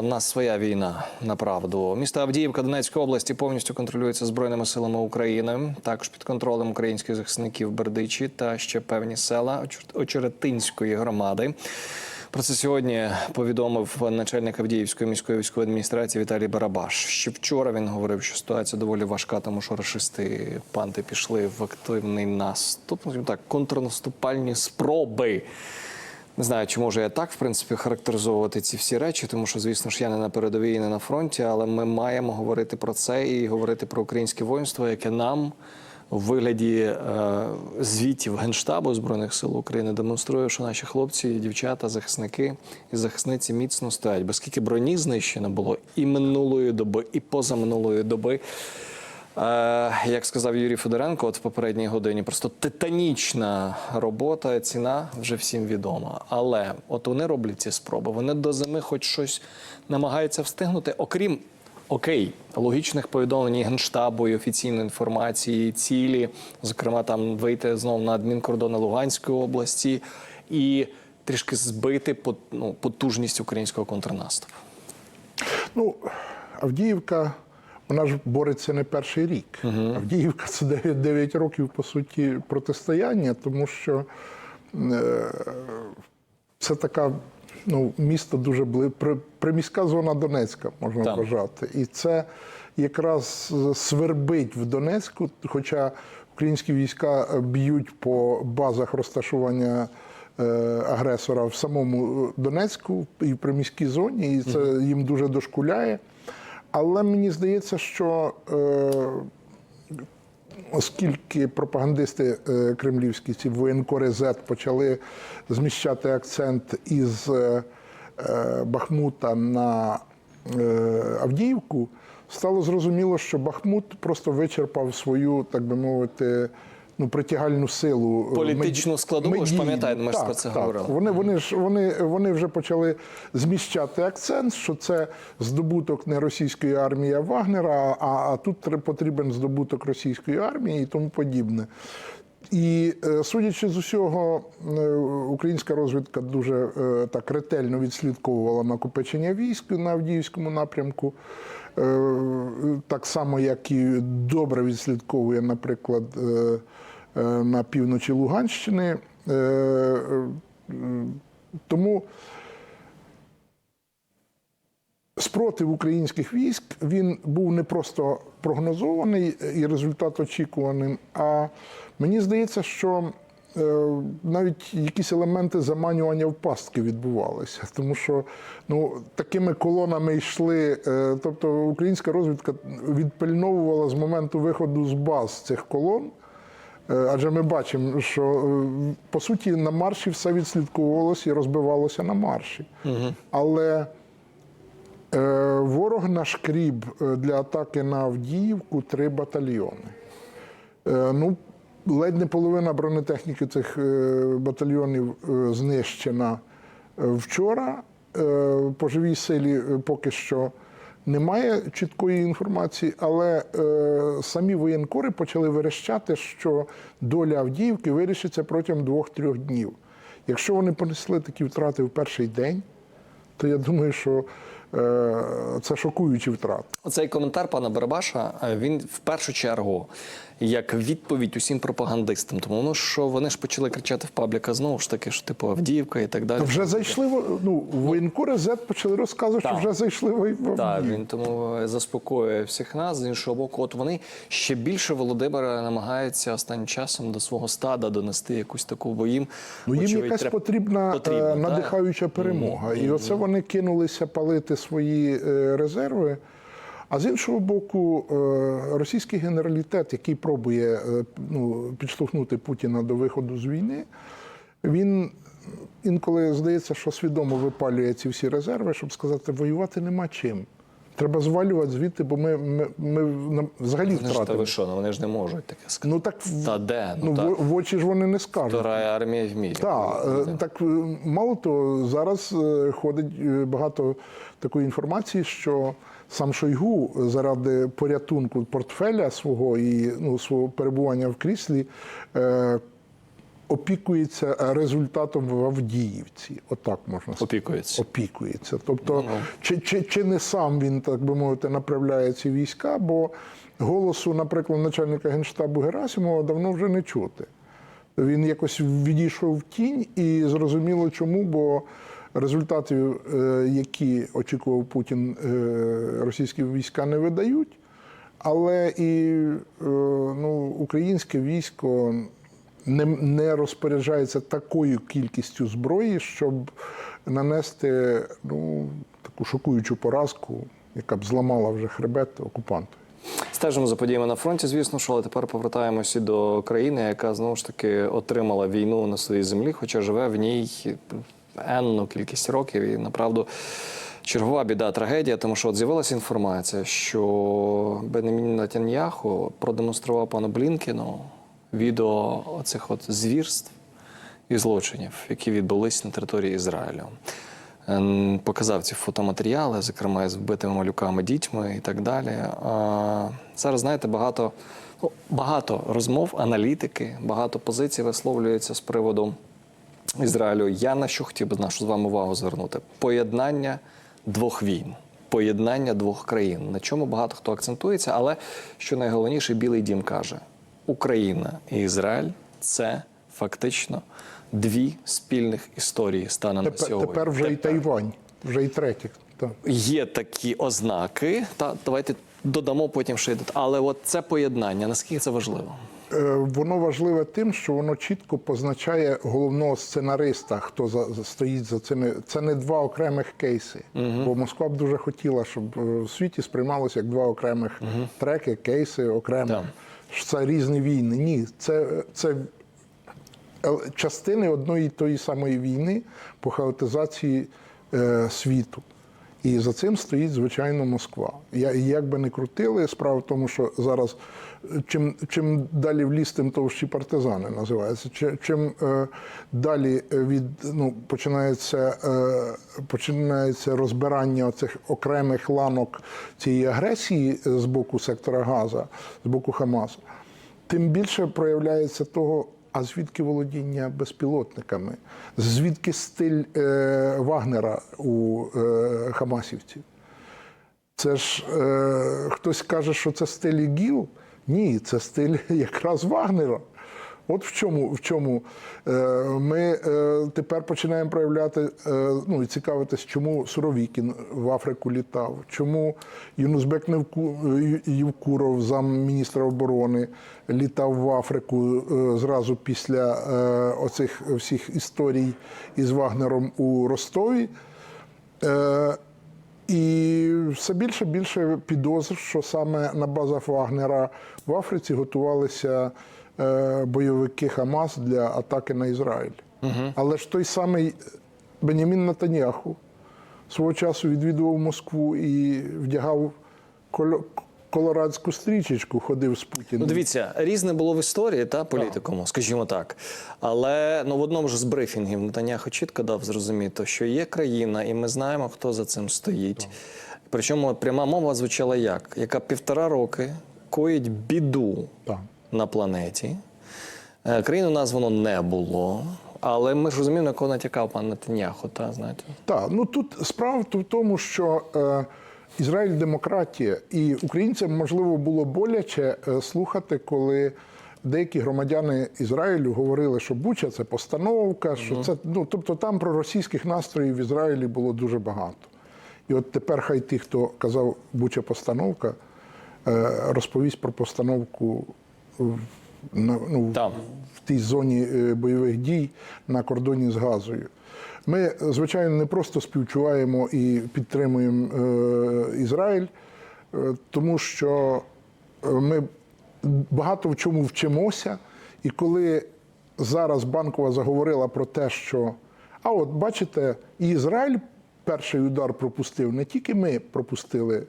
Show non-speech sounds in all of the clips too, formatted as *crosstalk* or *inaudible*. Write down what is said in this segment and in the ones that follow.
але в нас своя війна направду. Місто Авдіївка Донецької області повністю контролюється збройними силами України. Також під контролем українських захисників Бердичі та ще певні села Очер- Очеретинської громади. Про це сьогодні повідомив начальник Авдіївської міської військової адміністрації Віталій Барабаш. Ще вчора він говорив, що ситуація доволі важка, тому що рашисти панти пішли в активний наступ. Ну, Так, контрнаступальні спроби. Не знаю, чи можу я так в принципі характеризовувати ці всі речі, тому що, звісно ж, я не на передовій, і не на фронті, але ми маємо говорити про це і говорити про українське воїнство, яке нам у вигляді е, звітів Генштабу Збройних сил України демонструє, що наші хлопці, дівчата, захисники і захисниці міцно стоять. Бо скільки броні знищено було і минулої доби, і позаминулої доби. Е, як сказав Юрій Федоренко, от в попередній годині просто титанічна робота, ціна вже всім відома. Але от вони роблять ці спроби. Вони до зими хоч щось намагаються встигнути, окрім окей, логічних повідомлень генштабу і офіційної інформації, цілі, зокрема, там вийти знову на адмінкордони Луганської області і трішки збити ну, потужність українського контрнаступу. Ну, Авдіївка, вона ж бореться не перший рік. Авдіївка це 9, 9 років, по суті, протистояння, тому що е, це така ну, місто дуже бли... при- приміська зона Донецька, можна Так. вважати. І це якраз свербить в Донецьку, хоча українські війська б'ють по базах розташування е, агресора в самому Донецьку і в приміській зоні, і це їм дуже дошкуляє. Але мені здається, що е, оскільки пропагандисти е, кремлівські, ці воєнкори Z почали зміщати акцент із е, Бахмута на Авдіївку, стало зрозуміло, що Бахмут просто вичерпав свою, так би мовити, ну, притягальну силу. е, Політичну складову, ви ж пам'ятаєте, ми ж про це так. говорили. Вони, вони ж вони, вони вже почали зміщати акцент, що це здобуток не російської армії, а Вагнера, а, а тут потрібен здобуток російської армії і тому подібне. І е, судячи з усього, е, українська розвідка дуже так ретельно відслідковувала накопичення військ на Авдіївському напрямку. Е, Так само, як і добре відслідковує, наприклад, е, е, на півночі Луганщини. Тому спротив українських військ він був не просто прогнозований і результат очікуваним, а мені здається, що навіть якісь елементи заманювання в пастки відбувалися, тому що ну, такими колонами йшли. е, Тобто українська розвідка відпильновувала з моменту виходу з баз цих колон. Е, Адже ми бачимо, що е, по суті на марші все відслідковувалося і розбивалося на марші. Але е, ворог нашкріб е, для атаки на Авдіївку три батальйони. Е, Ну, ледь не половина бронетехніки цих е, батальйонів е, знищена е, вчора. По живій силі поки що немає чіткої інформації, але самі воєнкори почали верещати, що доля Авдіївки вирішиться протягом двох-трьох днів. Якщо вони понесли такі втрати в перший день, то я думаю, що це шокуючі втрати. Оцей коментар пана Барабаша е, він в першу чергу як відповідь усім пропагандистам. Тому ну, що вони ж почали кричати в пабліка знову ж таки, що типу Авдіївка і так далі. Та вже зайшли в- ну, воєнкори Z почали розказувати, що вже зайшли в Так, він тому е, заспокоює всіх нас. З іншого боку, от вони ще більше Володимира намагаються останнім часом до свого стада донести якусь таку, бо їм Ну, їм якась треб- потрібна потрібно, е, так. надихаюча перемога. І оце вони кинулися палити свої е, резерви. А з іншого боку, е, російський генералітет, який пробує е, ну, підштовхнути Путіна до виходу з війни, він інколи здається, що свідомо випалює ці всі резерви, щоб сказати, воювати нема чим. Треба звалювати звідти, бо ми, ми, ми взагалі Вони ж, та ви що, ну вони ж не можуть таке сказати. Ну так Та де? Ну, ну, так. в, в очі ж вони не скажуть. Вторая армія в мірі. Так, е, так е, мало того, зараз е, ходить багато такої інформації, що сам Шойгу заради порятунку портфеля свого і ну, свого перебування в кріслі е, опікується результатом в Авдіївці. Отак можна сказати. Опікується. Опікується. Тобто, чи, чи, чи не сам він, так би мовити, направляє ці війська, бо голосу, наприклад, начальника генштабу Герасимова давно вже не чути. Він якось відійшов в тінь, і зрозуміло чому, бо результатів, е, які очікував Путін, е, російські війська не видають. Але і е, ну, українське військо не, не розпоряджається такою кількістю зброї, щоб нанести ну, таку шокуючу поразку, яка б зламала вже хребет окупанту. Стежимо за подіями на фронті, звісно, що, але тепер повертаємося до країни, яка знову ж таки отримала війну на своїй землі, хоча живе в ній енну кількість років. І направду чергова біда, трагедія, тому що от з'явилася інформація, що Бенемін Натаньяху продемонстрував пану Блінкіну відео оцих от звірств і злочинів, які відбулись на території Ізраїлю. Ем, Показав ці фотоматеріали, зокрема з вбитими малюками, дітьми і так далі. А зараз, знаєте, багато, ну, багато розмов, аналітики, багато позицій висловлюється з приводу Ізраїлю. Я на що хотів би нашу з вами увагу звернути? Поєднання двох війн, поєднання двох країн. На чому багато хто акцентується, але що найголовніше, Білий Дім каже: Україна і Ізраїль це фактично дві спільних історії станом на Тепер, сьогодні. тепер вже і Тайвань, вже і третє. Так. Є такі ознаки, та давайте додамо потім ще й дет- Але от це поєднання, наскільки це важливо? Е, Воно важливе тим, що воно чітко позначає головного сценариста, хто за, за- стоїть за цими. Це не два окремих кейси. Бо Москва б дуже хотіла, щоб е, в світі сприймалося як два окремих треки, кейси окремо. Так. Що Це різні війни. Ні, це, це частини одної і тої самої війни по хаотизації е, світу. І за цим стоїть, звичайно, Москва. Я, як би не крутили, справа в тому, що зараз е, чим, чим далі в ліс, тим товщі партизани називається. Чи- Чим е, далі е, від ну, починається, е, починається розбирання цих окремих ланок цієї агресії е, з боку сектора Газа, з боку Хамасу, тим більше проявляється того, а звідки володіння безпілотниками, звідки стиль е, Вагнера у е, Хамасівців. Це ж е, хтось каже, що це стиль ІГІЛ. Ні, це стиль якраз Вагнера. От в чому, в чому е, ми е, тепер починаємо проявляти е, ну і цікавитись, чому Суровікін в Африку літав, чому Юнузбек Євкуров, замміністра оборони, літав в Африку зразу після оцих всіх історій із Вагнером у Ростові. І все більше більше підозр, що саме на базах Вагнера в Африці готувалися бойовики Хамас для атаки на Ізраїль. Але ж той самий Бенямін Натаняху свого часу відвідував Москву і вдягав коло- колорадську стрічечку, ходив з Путіним. Ну, дивіться, різне було в історії та політикуму, скажімо так. Але ну в одному ж з брифінгів Нетаняху чітко дав зрозуміти, що є країна, і ми знаємо, хто за цим стоїть. Причому пряма мова звучала як, яка півтора роки коїть біду Так. На планеті. Е, Країну названо не було. Але ми ж розуміємо, на кого натякав пан Нетаняху, та знаєте. Так, ну тут справа в тому, що е, Ізраїль демократія, і українцям можливо було боляче е, слухати, коли деякі громадяни Ізраїлю говорили, що Буча це постановка, що це ну тобто там про російських настроїв в Ізраїлі було дуже багато. І от тепер хай ті, хто казав Буча постановка, е, розповість про постановку ну, Там. в тій зоні е, бойових дій на кордоні з Газою. Ми, звичайно, не просто співчуваємо і підтримуємо е, Ізраїль, е, тому що ми багато в чому вчимося. І коли зараз банкова заговорила про те, що а от бачите, і Ізраїль перший удар пропустив, не тільки ми пропустили,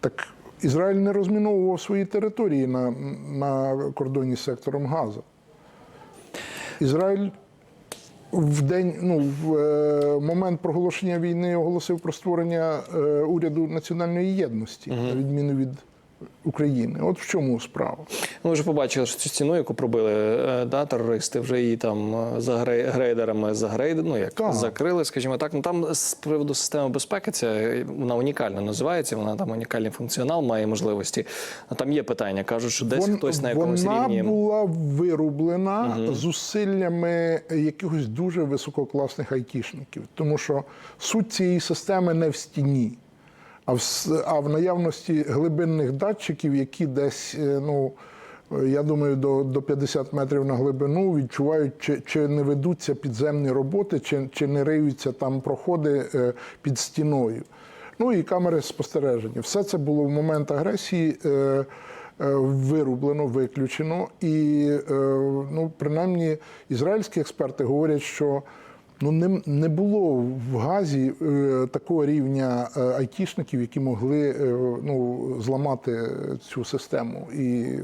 так Ізраїль не розміновував свої території на, на кордоні з сектором Газа. Ізраїль в день, ну, в е, момент проголошення війни оголосив про створення е, уряду національної єдності, на відміну від України. От в чому справа. Ми вже побачили, що цю стіну, яку пробили е, да, терористи, вже її там е, за грей- грейдерами загрейдили, ну як Так. закрили, скажімо так. Ну там з приводу системи безпеки ця вона унікальна називається. Вона там унікальний функціонал має можливості. А там є питання. кажуть, що десь Вон- хтось на якомусь вона рівні. була вирублена зусиллями якихось дуже висококласних айтішників, тому що суть цієї системи не в стіні, а в, а в наявності глибинних датчиків, які десь, е, ну. е, Я думаю, до, до 50 метрів на глибину відчувають, чи, чи не ведуться підземні роботи, чи, чи не риються там проходи е, під стіною. Ну і камери спостереження. Все це було в момент агресії. Вирублено, виключено, і ну, принаймні ізраїльські експерти говорять, що ну не, не було в Газі е, такого рівня е, айтішників, які могли е, ну, зламати цю систему і е,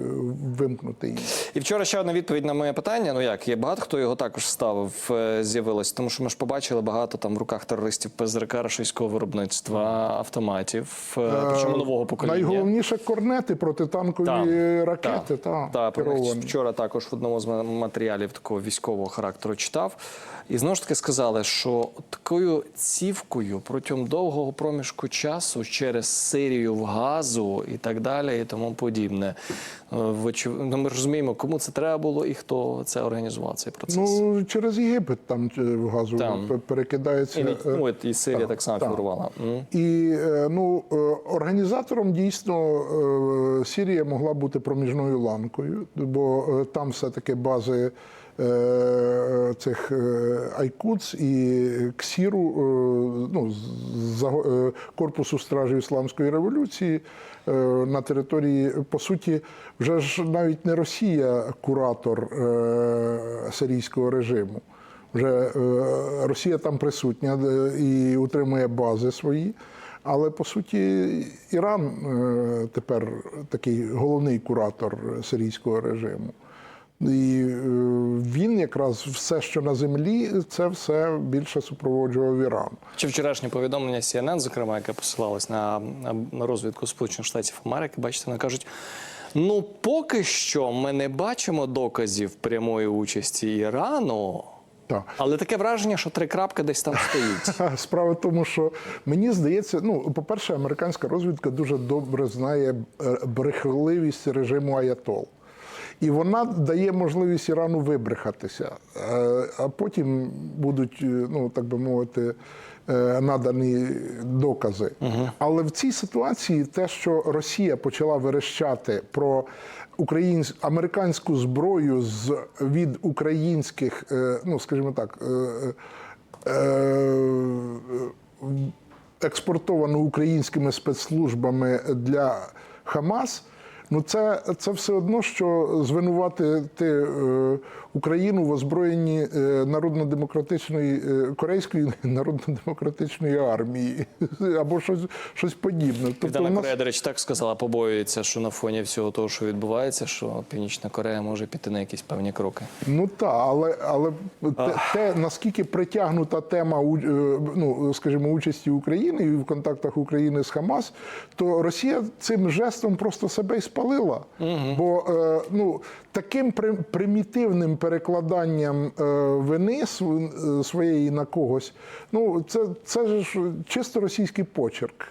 вимкнути її. І вчора ще одна відповідь на моє питання. Ну як є багато хто його також ставив, е, з'явилось, тому що ми ж побачили багато там в руках терористів ПЗРК російського виробництва автоматів, е, причому нового покоління. Найголовніше корнети протитанкові Там, ракети. Та, так, про вчора також в одному з матеріалів такого військового характеру читав. І знову ж таки сказали, що такою цівкою протягом довгого проміжку часу через Сирію в газу і так далі, і тому подібне. е, ну, Ми розуміємо, кому це треба було і хто це організував цей процес. Ну, через Єгипет там е, в газу Там. перекидається. і, е, ну, і Сирія так, так, само так. фігурувала. І ну, організатором дійсно Сірія могла бути проміжною ланкою, бо там все-таки бази е, цих е, Айкуц і Ксіру, е, ну, з- е, корпусу стражів Ісламської революції е, на території, по суті, вже ж навіть не Росія куратор е, сирійського режиму. Вже е, Росія там присутня е, і утримує бази свої. Але по суті, Іран е, тепер такий головний куратор сирійського режиму. І е, він якраз все, що на землі, це все більше супроводжував Іран. Чи вчорашнє повідомлення CNN, зокрема, яке посилалось на, розвідку Сполучених Штатів Америки, бачите, вони кажуть. Ну, поки що ми не бачимо доказів прямої участі Ірану, Так. але таке враження, що три крапки десь там стоїть. *laughs* Справа в тому, що мені здається, ну, по-перше, американська розвідка дуже добре знає е, брехливість режиму Аятол. І вона дає можливість Ірану вибрехатися, Е, а потім будуть, е, ну так би мовити, е, надані докази. Але в цій ситуації те, що Росія почала верещати про українсь... американську зброю з від українських, ну скажімо так, експортовану українськими спецслужбами для Хамас. Ну, це, це все одно, що звинуватити е, Україну в озброєнні е, народно-демократичної е, корейської *laughs* народно-демократичної армії *laughs* або щось, щось подібне. Тобто, нас- Корея, до речі, так сказала, побоюється, що на фоні всього того, що відбувається, що Північна Корея може піти на якісь певні кроки. Ну так, але, але те, те, наскільки притягнута тема е, ну, скажімо, участі України і в контактах України з Хамас, то Росія цим жестом просто себе і спалила. Бо е, ну, таким при- примітивним перекладанням е, вини е, своєї на когось, ну це, це ж чисто російський почерк.